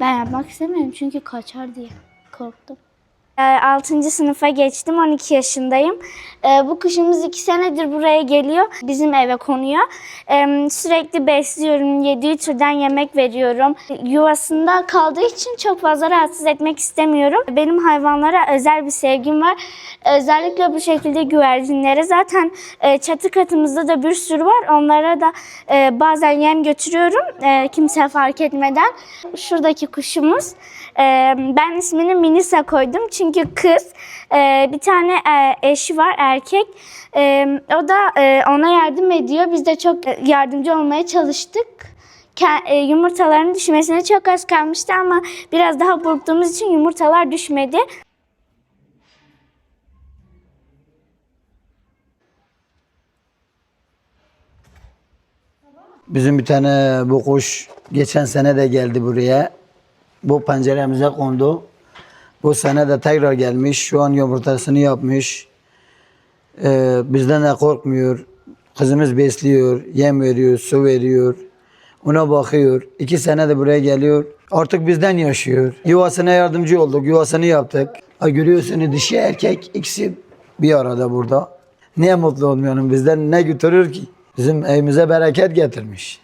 Ben yapmak istemiyorum çünkü kaçar diye korktum. 6. sınıfa geçtim. 12 yaşındayım. Ee, Bu kuşumuz 2 senedir buraya geliyor. Bizim eve konuyor. Ee, Sürekli besliyorum. Yediği türden yemek veriyorum. Yuvasında kaldığı için çok fazla rahatsız etmek istemiyorum. Benim hayvanlara özel bir sevgim var. Özellikle bu şekilde güvercinlere. Zaten e, çatı katımızda da bir sürü var. Onlara da e, bazen yem götürüyorum. e, Kimse fark etmeden. Şuradaki kuşumuz. Ben ismini Minisa koydum çünkü kız. E, Bir tane e, eşi var erkek. E, O da e, ona yardım ediyor. Biz de çok yardımcı olmaya çalıştık. E, Yumurtaların düşmesine çok az kalmıştı ama biraz daha burktuğumuz için yumurtalar düşmedi. Bizim bir tane bu kuş geçen sene de geldi buraya. Bu penceremize kondu. Bu sene de tekrar gelmiş. Şu an yumurtasını yapmış. Ee, bizden de korkmuyor. Kızımız besliyor, yem veriyor, su veriyor. Ona bakıyor. İki sene de buraya geliyor. Artık bizden yaşıyor. Yuvasına yardımcı olduk. Yuvasını yaptık. Ha, görüyorsunuz dişi erkek ikisi bir arada burada. Niye mutlu olmuyorum bizden? Ne götürür ki? Bizim evimize bereket getirmiş.